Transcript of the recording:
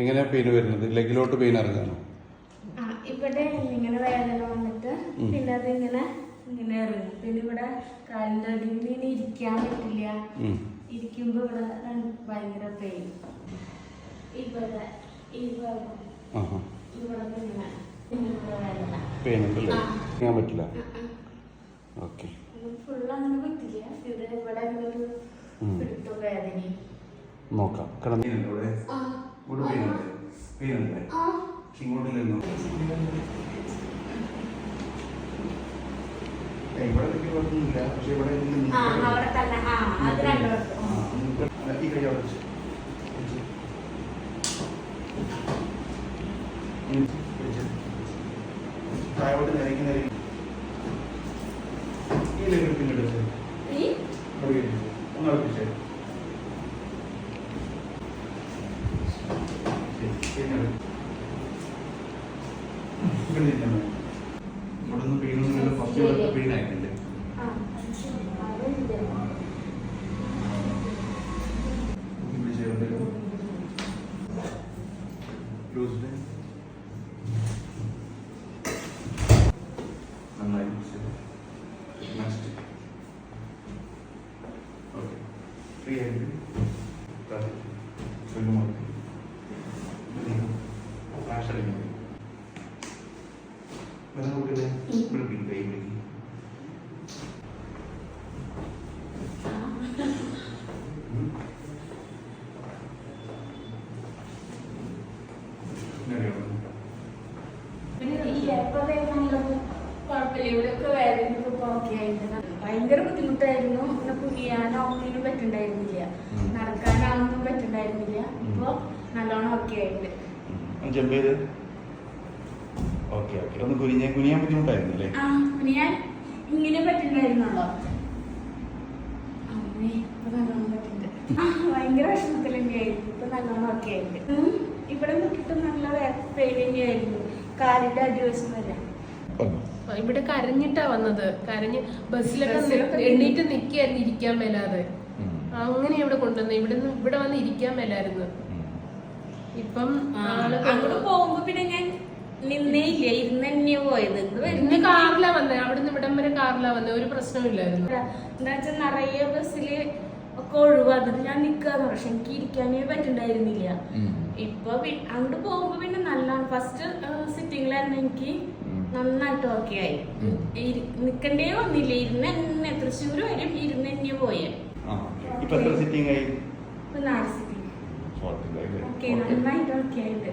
എങ്ങനെയാ പെയിൻ വരുന്നത്? ലെഗിലോട്ട് പെയിൻ ഇറങ്ങാണോ? ആ ഇവിടെ ഇങ്ങനെ വേദന വന്നിട്ട്. പിന്നെ അത് ഇങ്ങനെ ഇങ്ങനെ ഇറങ്ങും. പിന്നെ ഇവിടെ കാലിന്റെ അടിയിൽ ഇരിക്കാൻ പറ്റില്ല. ഇരിക്കുമ്പോ ഇവിടെ ഭയങ്കര പെയിൻ ഇവിടെ ഇവിടെ പെയിൻ ഉണ്ടല്ലേ. ചെയ്യാൻ പറ്റില്ല? ഓക്കെ. നോക്കാം. കിടന്ന് ഇവിടെ പെയിനുണ്ട് പെയിനുണ്ട് ഇങ്ങോട്ട് ഇങ്ങോട്ടില്ലെന്നോ ഇവിടെ എനിക്ക് കുഴപ്പമൊന്നുമില്ല. പക്ഷെ ഇവിടെ ഈ കൈ അവിടെ വെച്ച്. താഴോട്ട് നിരങ്ങി ഈ വെച്ച്. ഈ? ഒന്ന്. ശരി, ഇവിടെ നിൽക്കാൻ മതി. ഇവിടെ നിന്ന് പെയിനൊന്നുമില്ല ഫസ്റ്റ് ഇവിടെ പെയിൻ ആയിട്ടുണ്ട് ആ അതുണ്ട് ഇവിടെ ചെയ്യണ്ടേ ക്ലോസ്ഡ് നന്നായി നെക്സ്റ്റ് ഓക്കെ ഫ്രീ ആയിട്ട് ചൊല്ലുമോ ആയിട്ടുണ്ട്. ഭയങ്കര ബുദ്ധിമുട്ടായിരുന്നു. പിന്നെ കുനിയാനോ ഒന്നിനും പറ്റുണ്ടായിരുന്നില്ല. നടക്കാനൊന്നും പറ്റുണ്ടായിരുന്നില്ല ഇപ്പൊ നല്ലോണം ഒക്കെ ആയിട്ട് ജമ്പ് ചെയ്ത്. ഓക്കെ ഓക്കെ ഒന്ന് കുനിഞ്ഞ കുനിയാൻ ബുദ്ധിമുട്ടായിരുന്നില്ലേ ആ കുനിയാൻ ഇങ്ങനെ പറ്റുണ്ടായിരുന്നുള്ളോ അമ്മേ ഇപ്പൊ നല്ലോണം പറ്റുന്നുണ്ട് ആ ഭയങ്കര വിഷമത്തിൽ തന്നെയായിരുന്നു ഇപ്പൊ നല്ലോണം ഒക്കെ ആയിട്ട്. ഇവിടെ നോക്കിയിട്ട് നല്ല പേടി തന്നെയായിരുന്നു. കാലിന്റെ അടിവശം വരെ ഇവിടെ കരഞ്ഞിട്ടാ വന്നത്. കരഞ്ഞ് ബസ്സിലൊക്കെ എണ്ണീറ്റ് നിക്കായിരുന്നു ഇരിക്കാൻ മേലാതെ. അങ്ങനെ ഇവിടെ കൊണ്ടുവന്നു ഇവിടെ നിന്ന് ഇവിടെ വന്ന് ഇരിക്കാൻ മേലായിരുന്നു. ഇപ്പം അങ്ങോട്ട് പോകുമ്പോ പിന്നെ ഞാൻ നിന്നേയില്ല? ഇരുന്ന് തന്നെയാ പോയത്. ഇത് ഇന്ന് കാറിലാ വന്നേ. അവിടുന്ന് ഇവിടം വരെ കാറിലാ വന്നേ. ഒരു പ്രശ്നമില്ലായിരുന്നു എന്താ വെച്ചാൽ നിറയെ ബസ്സിൽ ഒക്കെ ഒഴിവാ ഞാൻ നിക്കാന്ന് പക്ഷെ എനിക്ക് ഇരിക്കാനേ പറ്റുണ്ടായിരുന്നില്ല. ഇപ്പൊ അങ്ങോട്ട് പോകുമ്പോ പിന്നെ നല്ലോണം. ഫസ്റ്റ് സിറ്റിംഗിലായിരുന്നു എനിക്ക് നന്നായിട്ട് ഓക്കെ ആയി. നിക്കണ്ടേ വന്നില്ല. ഇരുന്ന് തന്നെ തൃശ്ശൂർ വരും ഇരുന്ന് തന്നെ പോയെ ഇപ്പൊ എത്ര സിറ്റിംഗ് ആയി? ഇപ്പൊ നാല് സിറ്റിംഗ് ഓക്കെ നന്നായിട്ട് ഓക്കെ ആയിട്ട്